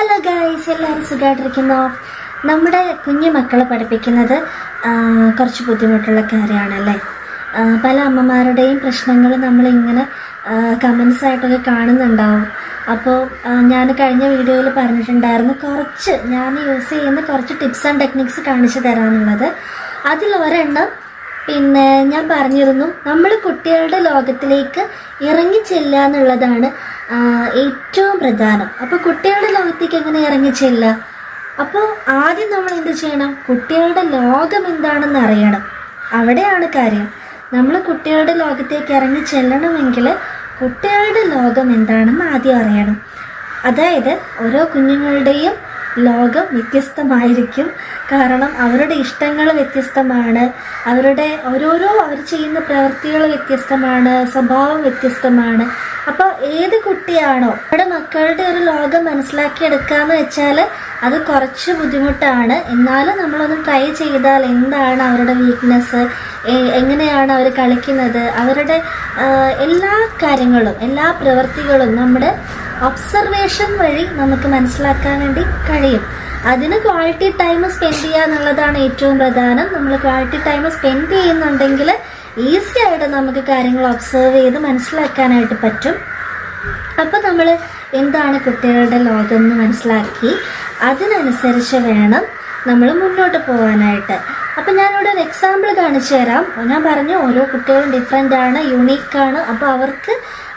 Hello guys എല്ലാവരും സുഖമായിട്ടിരിക്കുന്നു നമ്മുടെ കുഞ്ഞു മക്കളെ പഠിപ്പിക്കുന്നത് കുറച്ച് ബുദ്ധിമുട്ടുള്ള കാര്യമാണല്ലേ? പല അമ്മമാരുടെയും പ്രശ്നങ്ങൾ നമ്മളിങ്ങനെ കമൻസ് ആയിട്ടൊക്കെ കാണുന്നുണ്ടാവും. അപ്പോൾ ഞാൻ കഴിഞ്ഞ വീഡിയോയിൽ പറഞ്ഞിട്ടുണ്ടായിരുന്നു കുറച്ച് ഞാൻ യൂസ് ചെയ്യുന്ന കുറച്ച് ടിപ്സ് ആൻഡ് ടെക്നിക്സ് കാണിച്ചു തരാനുള്ളത്. അതിൽ ഒരെണ്ണം പിന്നെ ഞാൻ പറഞ്ഞിരുന്നു നമ്മൾ കുട്ടികളുടെ ലോകത്തിലേക്ക് ഇറങ്ങി ചെല്ലുക എന്നുള്ളതാണ് ഏറ്റവും പ്രധാനം. അപ്പോൾ കുട്ടികളുടെ ലോകത്തേക്ക് എങ്ങനെ ഇറങ്ങി ചെല്ലുക? അപ്പോൾ ആദ്യം നമ്മൾ എന്ത് ചെയ്യണം? കുട്ടികളുടെ ലോകം എന്താണെന്ന് അറിയണം. അവിടെയാണ് കാര്യം. നമ്മൾ കുട്ടികളുടെ ലോകത്തേക്ക് ഇറങ്ങി ചെല്ലണമെങ്കിൽ കുട്ടികളുടെ ലോകം എന്താണെന്ന് ആദ്യം അറിയണം. അതായത് ഓരോ കുഞ്ഞുങ്ങളുടെയും ലോകം വ്യത്യസ്തമായിരിക്കും. കാരണം അവരുടെ ഇഷ്ടങ്ങൾ വ്യത്യസ്തമാണ്. അവരുടെ ഓരോരോ അവർ ചെയ്യുന്ന പ്രവൃത്തികൾ വ്യത്യസ്തമാണ്. സ്വഭാവം വ്യത്യസ്തമാണ്. അപ്പോൾ ഏത് കുട്ടിയാണോ നമ്മുടെ മക്കളുടെ ഒരു ലോകം മനസ്സിലാക്കിയെടുക്കാന്ന് വെച്ചാൽ അത് കുറച്ച് ബുദ്ധിമുട്ടാണ്. എന്നാലും നമ്മളൊന്ന് ട്രൈ ചെയ്താൽ എന്താണ് അവരുടെ വീക്ക്നെസ് എങ്ങനെയാണ് അവർ കളിക്കുന്നത്? അവരുടെ എല്ലാ കാര്യങ്ങളും എല്ലാ പ്രവൃത്തികളും നമ്മുടെ ഒബ്സർവേഷൻ വഴി നമുക്ക് മനസ്സിലാക്കാൻ വേണ്ടി കഴിയും. അതിന് ക്വാളിറ്റി ടൈം സ്പെൻഡ് ചെയ്യുക എന്നുള്ളതാണ് ഏറ്റവും പ്രധാനം. നമ്മൾ ക്വാളിറ്റി ടൈം സ്പെൻഡ് ചെയ്യുന്നുണ്ടെങ്കിൽ ഈസി ആയിട്ട് നമുക്ക് കാര്യങ്ങൾ ഒബ്സർവ് ചെയ്ത് മനസ്സിലാക്കാനായിട്ട് പറ്റും. അപ്പോൾ നമ്മൾ എന്താണ് കുട്ടികളുടെ ലോകം എന്ന് മനസ്സിലാക്കി. അതിനനുസരിച്ച് വേണം നമ്മൾ മുന്നോട്ട് പോകാനായിട്ട് അപ്പം ഞാനിവിടെ ഒരു എക്സാമ്പിൾ കാണിച്ചു തരാം. ഞാൻ പറഞ്ഞു ഓരോ കുട്ടികളും ഡിഫറെന്റ് ആണ് യുണീക്കാണ് അപ്പോൾ അവർക്ക്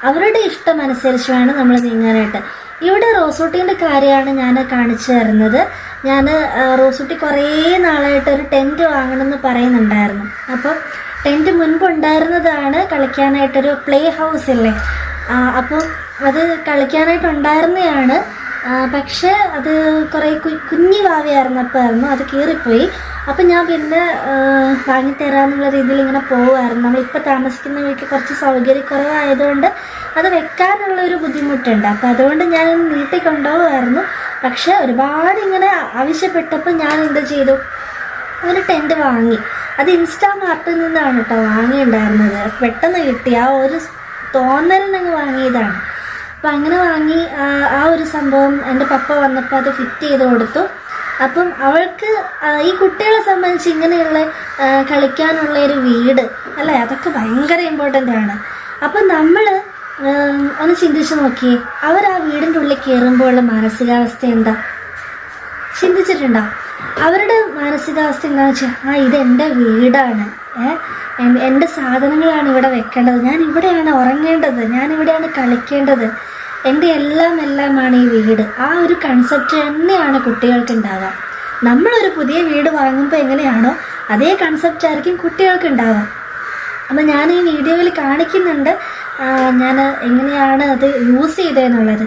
അവരുടെ ഇഷ്ടം അനുസരിച്ച് വേണം നമ്മൾ നീങ്ങാനായിട്ട്. ഇവിടെ റോസൂട്ടീന്റെ കാര്യമാണ് ഞാൻ കാണിച്ചു തരുന്നത്. ഞാൻ റോസൂട്ടി കുറേ നാളായിട്ട് ഒരു ടെന്റ് വാങ്ങണമെന്ന് പറയുന്നുണ്ടായിരുന്നു. അപ്പം ടെന്റ് മുൻപ് ഉണ്ടായിരുന്നതാണ് കളിക്കാനായിട്ടൊരു പ്ലേ ഹൗസ് അല്ലേ അപ്പോൾ അത് കളിക്കാനായിട്ടുണ്ടായിരുന്നതാണ് പക്ഷേ അത് കുറേ കുഞ്ഞി ഭാവിയായിരുന്നപ്പോഴായിരുന്നു അത് കീറിപ്പോയി. അപ്പം ഞാൻ പിന്നെ വാങ്ങിത്തരാമെന്നുള്ള രീതിയിൽ ഇങ്ങനെ പോവുമായിരുന്നു നമ്മളിപ്പോൾ താമസിക്കുന്ന വീട്ടിൽ കുറച്ച് സൗകര്യക്കുറവായതുകൊണ്ട് അത് വെക്കാനുള്ള ഒരു ബുദ്ധിമുട്ടുണ്ട്. അപ്പോൾ അതുകൊണ്ട് ഞാൻ നീട്ടി കൊണ്ടുപോകുമായിരുന്നു പക്ഷേ ഒരുപാട് ഇങ്ങനെ ആവശ്യപ്പെട്ടപ്പോൾ ഞാൻ എന്ത് ചെയ്തു? ഒരു ടെന്റ് വാങ്ങി. അത് ഇൻസ്റ്റാ മാർട്ടിൽ നിന്നാണ് കേട്ടോ വാങ്ങിയിട്ടുണ്ടായിരുന്നത്. പെട്ടെന്ന് കിട്ടി. ആ ഒരു തോന്നലിനങ്ങ് വാങ്ങിയതാണ്. അപ്പം അങ്ങനെ വാങ്ങി ആ, ഒരു സംഭവം എന്റെ പപ്പ വന്നപ്പോൾ അത് ഫിറ്റ് ചെയ്ത് കൊടുത്തു. അപ്പം അവൾക്ക് ഈ കുട്ടികളെ സംബന്ധിച്ച് ഇങ്ങനെയുള്ള കളിക്കാനുള്ള ഒരു വീട് അല്ലേ? അതൊക്കെ ഭയങ്കര ഇമ്പോർട്ടന്റ് ആണ്. അപ്പം നമ്മൾ ഒന്ന് ചിന്തിച്ച് നോക്കിയേ അവർ ആ വീടിന്റെ ഉള്ളിൽ കയറുമ്പോഴുള്ള മാനസികാവസ്ഥ എന്താ? ചിന്തിച്ചിട്ടുണ്ടോ? അവരുടെ മാനസികാവസ്ഥ എന്താണെന്ന് വെച്ചാൽ ആ ഇത് എന്റെ വീടാണ് എന്റെ സാധനങ്ങളാണ് ഇവിടെ വെക്കേണ്ടത്. ഞാൻ ഇവിടെയാണ് ഉറങ്ങേണ്ടത്. ഞാൻ ഇവിടെയാണ് കളിക്കേണ്ടത്. എന്റെ എല്ലാം എല്ലാമാണ് ഈ വീട്. ആ ഒരു കൺസെപ്റ്റ് തന്നെയാണ് കുട്ടികൾക്ക് ഉണ്ടാവുക നമ്മളൊരു പുതിയ വീട് വാങ്ങുമ്പോൾ എങ്ങനെയാണോ അതേ കൺസെപ്റ്റ് ആയിരിക്കും കുട്ടികൾക്ക് ഉണ്ടാവുക അപ്പം ഞാൻ ഈ വീഡിയോയിൽ കാണിക്കുന്നുണ്ട് ഞാൻ എങ്ങനെയാണ് അത് യൂസ് ചെയ്തതെന്നുള്ളത്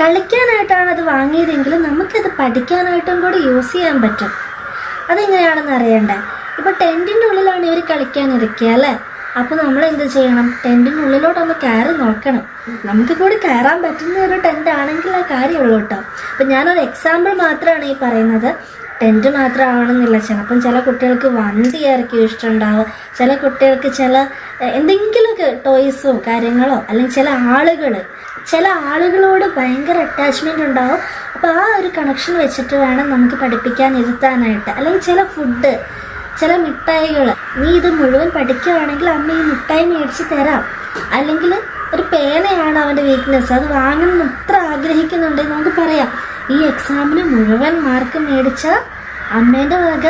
കളിക്കാനായിട്ടാണ് അത് വാങ്ങിയതെങ്കിലും നമുക്കത് പഠിക്കാനായിട്ടും കൂടി യൂസ് ചെയ്യാൻ പറ്റും. അതെങ്ങനെയാണെന്ന് അറിയണ്ടേ? ഇപ്പോൾ ടെന്റിന്റെ ഉള്ളിലാണ് ഇവർ കളിക്കാനിരിക്കുക അല്ലേ? അപ്പോൾ നമ്മൾ എന്ത് ചെയ്യണം? ടെന്റിന്റെ ഉള്ളിലോട്ടൊന്ന് കയറി നോക്കണം. നമുക്ക് കൂടി കയറാൻ പറ്റുന്ന ഒരു ടെന്റ് ആണെങ്കിൽ ആ കാര്യമുള്ളൂ കേട്ടോ. അപ്പം ഞാനൊരു എക്സാമ്പിൾ മാത്രമാണ് ഈ പറയുന്നത്. ടെന്റ് മാത്രം ആവണമെന്നില്ല ചിലപ്പം ചില കുട്ടികൾക്ക് വണ്ടിയായിരിക്കും ഇഷ്ടമുണ്ടാവുക. ചില കുട്ടികൾക്ക് ചില എന്തെങ്കിലുമൊക്കെ ടോയ്സോ കാര്യങ്ങളോ അല്ലെങ്കിൽ ചില ആളുകൾ ചില ആളുകളോട് ഭയങ്കര അറ്റാച്ച്മെന്റ് ഉണ്ടാവും. അപ്പോൾ ആ ഒരു കണക്ഷൻ വെച്ചിട്ട് വേണം നമുക്ക് പഠിപ്പിക്കാൻ ഇരുത്താനായിട്ട്. അല്ലെങ്കിൽ ചില ഫുഡ് ചില മിഠായികൾ. നീ ഇത് മുഴുവൻ പഠിക്കുകയാണെങ്കിൽ അമ്മ ഈ മിഠായി മേടിച്ച് തരാം. അല്ലെങ്കിൽ ഒരു പേനയാണ് അവന്റെ വീക്ക്നെസ് അത് വാങ്ങണം എത്ര ആഗ്രഹിക്കുന്നുണ്ടെങ്കിൽ നമുക്ക് പറയാം. ഈ എക്സാമിന് മുഴുവൻ മാർക്ക് മേടിച്ച അമ്മേന്റെ വക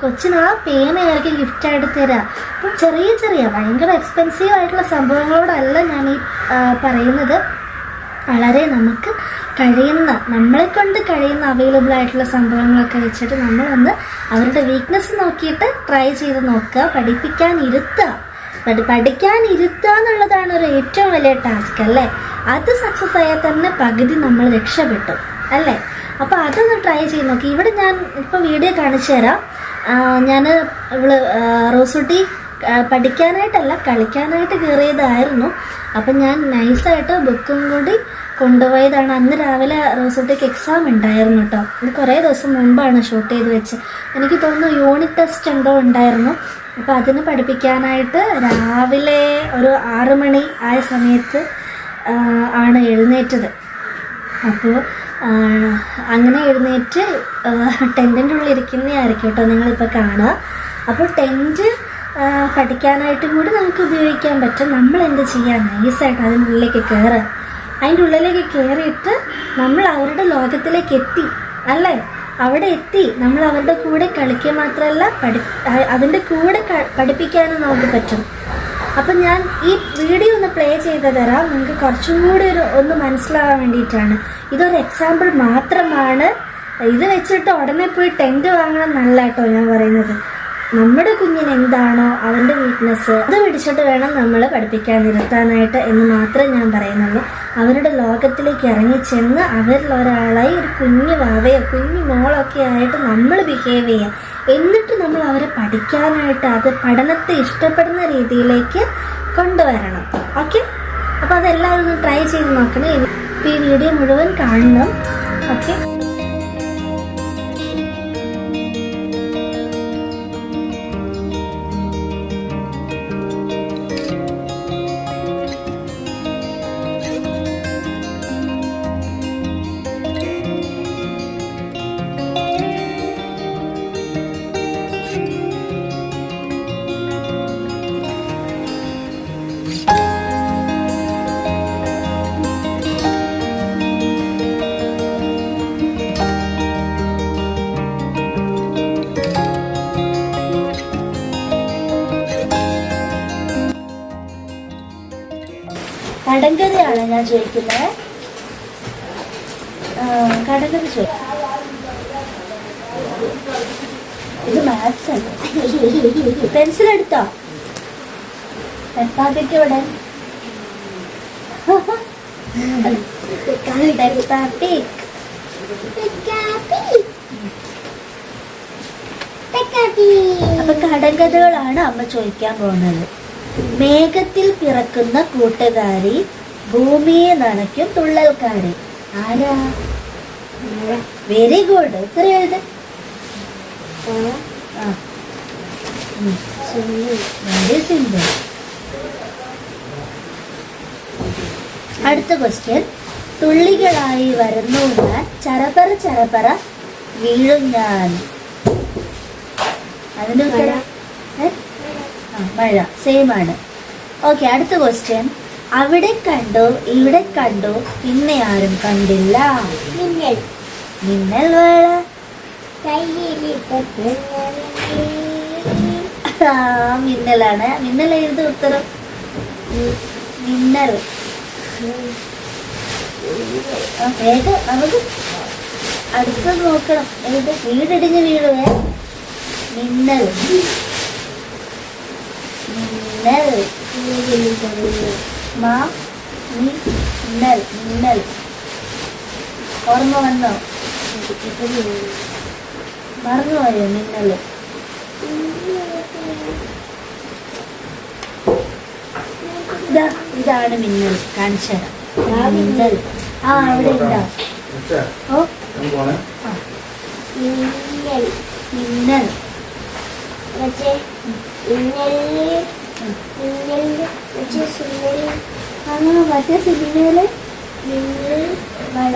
കൊച്ചിന് ആ പേനയായിരിക്കും ഗിഫ്റ്റായിട്ട് തരാം. അപ്പം ചെറിയ ചെറിയ ഭയങ്കര എക്സ്പെൻസീവ് ആയിട്ടുള്ള സംഭവങ്ങളോടല്ല ഞാൻ ഈ പറയുന്നത്. വളരെ നമുക്ക് കഴിയുന്ന നമ്മളെ കൊണ്ട് കഴിയുന്ന അവൈലബിൾ ആയിട്ടുള്ള സംഭവങ്ങളൊക്കെ വെച്ചിട്ട് നമ്മളൊന്ന് അവരുടെ വീക്ക്നെസ് നോക്കിയിട്ട് ട്രൈ ചെയ്ത് നോക്കുക. പഠിപ്പിക്കാൻ ഇരുത്തുക പഠി പഠിക്കാൻ ഇരുത്തുക എന്നുള്ളതാണ് ഒരു ഏറ്റവും വലിയ ടാസ്ക് അല്ലേ? അത് സക്സസ് ആയാൽ തന്നെ പകുതി നമ്മൾ രക്ഷപ്പെട്ടു. അല്ലേ? അപ്പോൾ അതൊന്ന് ട്രൈ ചെയ്ത് നോക്കി. ഇവിടെ ഞാൻ ഇപ്പോൾ വീഡിയോ കാണിച്ചു തരാം. ഞാൻ ഇവൾ റോസുട്ടി പഠിക്കാനായിട്ടല്ല കളിക്കാനായിട്ട് കയറിയതായിരുന്നു അപ്പം ഞാൻ നൈസായിട്ട് ബുക്കും കൂടി കൊണ്ടുപോയതാണ്. അന്ന് രാവിലെ റോസുട്ടിക്ക് എക്സാം ഉണ്ടായിരുന്നു കേട്ടോ ഇത് കുറേ ദിവസം മുമ്പാണ് ഷൂട്ട് ചെയ്ത് വെച്ച്. എനിക്ക് തോന്നുന്നു യൂണിറ്റ് ടെസ്റ്റ് എന്തോ ഉണ്ടായിരുന്നു. അപ്പോൾ അതിന് പഠിപ്പിക്കാനായിട്ട് രാവിലെ ഒരു ആറ് മണി ആയ സമയത്ത് ആണ് എഴുന്നേറ്റത്. അപ്പോൾ അങ്ങനെ എഴുന്നേറ്റ് ടെന്റിന്റെ ഉള്ളിൽ ഇരിക്കുന്നതായിരിക്കും കേട്ടോ നിങ്ങളിപ്പോൾ കാണുക. അപ്പോൾ ടെന്റ് പഠിക്കാനായിട്ട് കൂടി നമുക്ക് ഉപയോഗിക്കാൻ പറ്റും. നമ്മൾ എന്ത് ചെയ്യുക നൈസായിട്ട് അതിന്റെ ഉള്ളിലേക്ക് കയറുക അതിന്റെ ഉള്ളിലേക്ക് കയറിയിട്ട് നമ്മൾ അവരുടെ ലോകത്തിലേക്ക് എത്തി അല്ലേ? അവിടെ എത്തി. നമ്മൾ അവരുടെ കൂടെ കളിക്കുക മാത്രമല്ല പഠി അതിന്റെ കൂടെ പഠിപ്പിക്കാനും നമുക്ക് പറ്റും. അപ്പം ഞാൻ ഈ വീഡിയോ ഒന്ന് പ്ലേ ചെയ്ത് തരാം. നിങ്ങൾക്ക് കുറച്ചും കൂടി ഒരു ഒന്ന് മനസ്സിലാവാൻ വേണ്ടിയിട്ടാണ്. ഇതൊരു എക്സാമ്പിൾ മാത്രമാണ്. ഇത് വെച്ചിട്ട് ഉടനെ പോയി ടെന്റ് വാങ്ങണം നല്ല കേട്ടോ ഞാൻ പറയുന്നത്. നമ്മുടെ കുഞ്ഞിന് എന്താണോ അവന്റെ വീക്ക്നെസ് അത് പിടിച്ചിട്ട് വേണം നമ്മൾ പഠിപ്പിക്കാൻ നിർത്താനായിട്ട് എന്ന് മാത്രമേ ഞാൻ പറയുന്നുള്ളൂ. അവരുടെ ലോകത്തിലേക്ക് ഇറങ്ങി ചെന്ന് അവരിൽ ഒരാളായി ഒരു കുഞ്ഞു വാവയോ കുഞ്ഞു മോളൊക്കെ ആയിട്ട് നമ്മൾ ബിഹേവ് ചെയ്യുക എന്നിട്ട് നമ്മൾ അവരെ പഠിക്കാനായിട്ട് അത് പഠനത്തെ ഇഷ്ടപ്പെടുന്ന രീതിയിലേക്ക് കൊണ്ടുവരണം. ഓക്കെ അപ്പോൾ അതെല്ലാം ഒന്ന് ട്രൈ ചെയ്ത് നോക്കണേ. ഈ വീഡിയോ മുഴുവൻ കാണണം. ഓക്കെ കടങ്കഥയാണ് ഞാൻ ചോദിക്കുന്നത്. കടങ്കഥ ചോദിക്കും ഇത് മാത്സ് അല്ല പെൻസിൽ എടുത്തോ? പെപ്പാക്കൊക്കെ ഇവിടെ? അപ്പൊ കടങ്കഥകളാണ് അമ്മ ചോദിക്കാൻ പോകുന്നത്. മേഘത്തിൽ പിറക്കുന്ന കൂട്ടുകാരി ഭൂമിയെ നനയ്ക്കും തുള്ളൽക്കാരി. ആരാ? വെരി ഗുഡ് ഇത്ര എഴുത്. വെരി സിമ്പിൾ അടുത്ത ക്വസ്റ്റ്യൻ തുള്ളികളായി വരുന്നു ഞാൻ ചരപറ ചരപറ വീഴും ഞാൻ. അതിന്റെ ഉത്തരം? മഴ സെയിം ആണ്. ഓക്കെ അടുത്ത ക്വസ്റ്റ്യൻ അവിടെ കണ്ടു ഇവിടെ കണ്ടു പിന്നെ ആരും കണ്ടില്ല. മിന്നൽ മിന്നൽ വേള മിന്നലാണ്. മിന്നൽ എഴുത ഉത്തരം. മിന്നൽ. വേഗം നമുക്ക് അടുത്തത് നോക്കണം. എഴുതി വീടിടിഞ്ഞ് വീഴുവേ മിന്നൽ. മിന്നൽ മാ മിന്നൽ മിന്നൽ ഓർമ്മ വന്നോ മറന്നുപോയോ മിന്നൽ ഇതാ ഇതാണ് മിന്നൽ കാണിച്ചു തരാം മിന്നൽ. ആ അവിടെ ഉണ്ടോ മിന്നൽ. മിന്നൽ. മിന്നലിൽ സുന്ദരി ആ മറ്റേ സിനിമയിൽ മിന്നൽ മഴ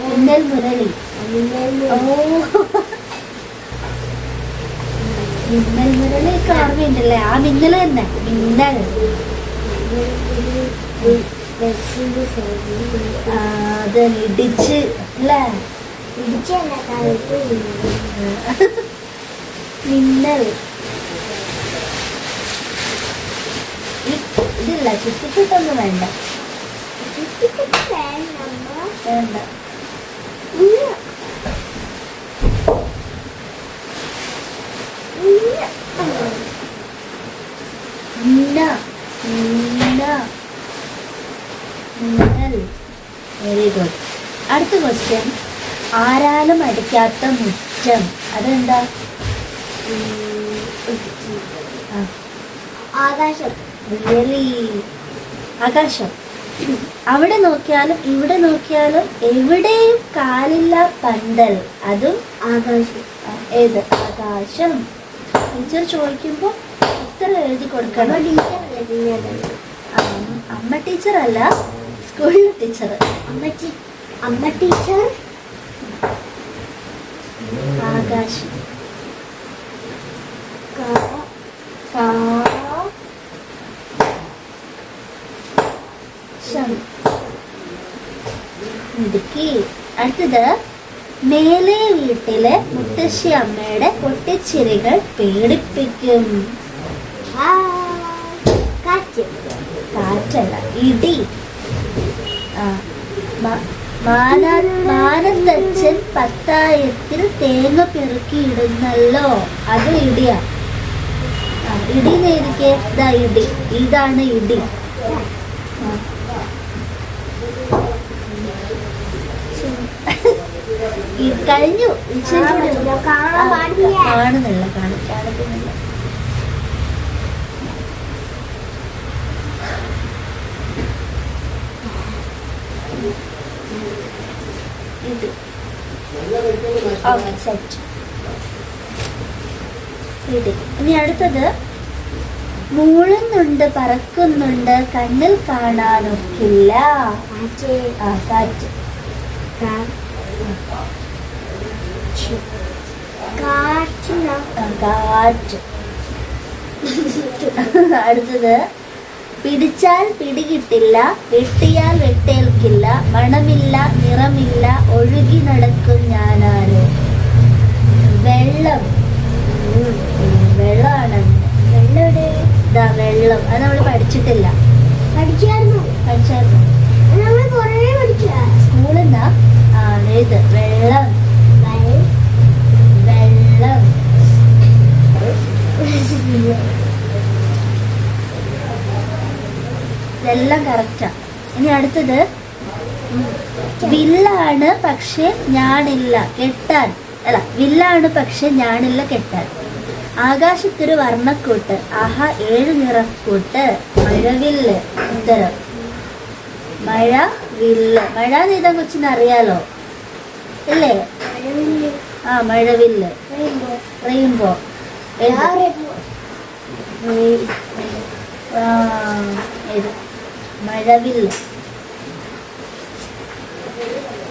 മിന്നൽ മുരളി മിന്നൽ മുരളി ഓർമ്മയുണ്ടല്ലേ? ആ മിന്നൽ തന്നെ. മിന്നൽ. അത് ഇടിച്ച് അല്ലേ? ഇടിച്ചല്ല മിന്നൽ. ഈ- ഇതില്ല ചുറ്റിച്ചിട്ടൊന്നും വേണ്ട വേണ്ട. വെരി ഗുഡ് അടുത്ത ക്വസ്റ്റ്യൻ ആരാലും അടിക്കാത്ത മുറ്റം. അതെന്താ? ആകാശം. റിയലി ആകാശം. അവിടെ നോക്കിയാലും ഇവിടെ നോക്കിയാലും എവിടെയും കാലില്ല പന്തൽ. അതും ആകാശം. ഏത്? ആകാശം. ടീച്ചർ ചോദിക്കുമ്പോൾ ഉത്തരം എഴുതി കൊടുക്കണം. അമ്മ ടീച്ചർ അല്ല സ്കൂളിലെ ടീച്ചർ. അമ്മ അമ്മ ടീച്ചർ? ആകാശം. കാ- ശം. ഇടുക്കി. അടുത്തത് മേലെ വീട്ടിലെ മുത്തശ്ശി അമ്മയുടെ പൊട്ടിച്ചിരികൾ പേടിപ്പിക്കും. കാറ്റ്. കാറ്റല്ല ഇടി. മാനത്തച്ഛൻ പത്തായത്തിൽ തേങ്ങ പെറുക്കിയിടുന്നല്ലോ. അത് ഇടിയാ. ഇടി നേരിക്കേ ഇതാ ഇടി. ഇതാണ് ഇടി. കഴിഞ്ഞു. കാണുന്നില്ല. കാണും ഇത്. സെറ്റ് ഇത്. ഇനി അടുത്തത്. മൂളുന്നുണ്ട് പറക്കുന്നുണ്ട് കണ്ണിൽ കാണാനൊക്കില്ല. കാറ്റ്. ആ കാറ്റ്. കാറ്റ് അടുത്തത്. പിടിച്ചാൽ പിടികിട്ടില്ല വെട്ടിയാൽ വെട്ടേൽക്കില്ല മണമില്ല നിറമില്ല ഒഴുകി നടക്കും ഞാനാര്. വെള്ളം. വെള്ളമാണ് വെള്ളം ഇതാ വെള്ളം. അത് നമ്മൾ പഠിച്ചിട്ടില്ല. പഠിച്ചായിരുന്നു. പഠിച്ചായിരുന്നു. സ്കൂളിൽ നിന്നാ ആ ഇത് വെള്ളം. ഇതെല്ലാം കറക്റ്റാ ഇനി അടുത്തത് വില്ലാണ് പക്ഷെ ഞാനില്ല കെട്ടാൻ. അല്ല വില്ലാണ് പക്ഷെ ഞാനില്ല കെട്ടാൻ. ആകാശത്തൊരു വർണക്കൂട്ട്. ആഹാ ഏഴ് നിറക്കൂട്ട്. മഴവില്ല് ഉത്തരം. മഴ വില്ല്. മഴ നീതം കൊച്ചിന് അറിയാലോ? ഇല്ലേ? ആ മഴവില്ല്. റെയിൻബോ. ഇത് മഴവില്ല്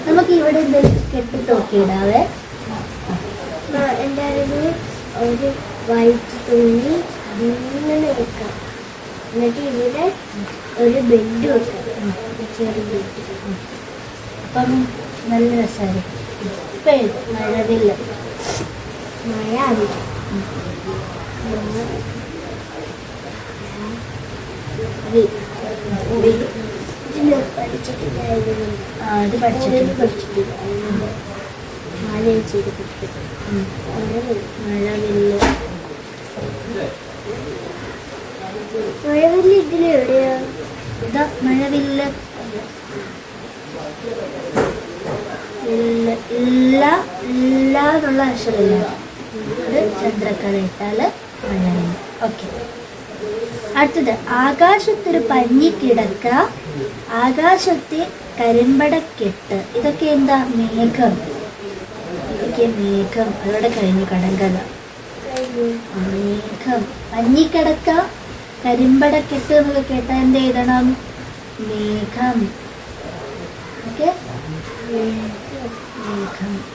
നമുക്ക് ഇവിടെ എന്തെങ്കിലും കെട്ടി നോക്കിയിടാവേ എന്റെ അറിവിൽ ഒരു വൈറ്റ് തുണി ഇങ്ങനെ വെക്കാം എന്നിട്ട് ഇവിടെ ഒരു ബെഡ് വെക്കാം ചെറിയ ബെഡ് അപ്പം നല്ല രസമായിരിക്കും ഇപ്പം മഴവില്ല മഴ അല്ല ഇത് ചെയ്ത് പഠിച്ചിട്ട് മഴവില്ല് ഇതിൽ എവിടെയാ? ഇതാ മഴവില്ല്. ഇല്ല ഇല്ല എന്നുള്ള അക്ഷരമില്ല ചന്ദ്രക്കല ഇട്ടാൽ മഴവില്ല് ഓക്കെ അടുത്തത് ആകാശത്തൊരു പഞ്ഞി കിടക്ക ആകാശത്തെ കരിമ്പടക്കെട്ട്. ഇതൊക്കെ എന്താ? മേഘം. ഇതൊക്കെ മേഘം. അതോടെ കഴിഞ്ഞു കടങ്കഥ. മേഘം. പഞ്ഞി പഞ്ഞിക്കിടക്ക കരിമ്പടക്കെട്ട് എന്നൊക്കെ കേട്ടാൽ എന്ത് എഴുതണം? മേഘം. ഓക്കെ മേഘം.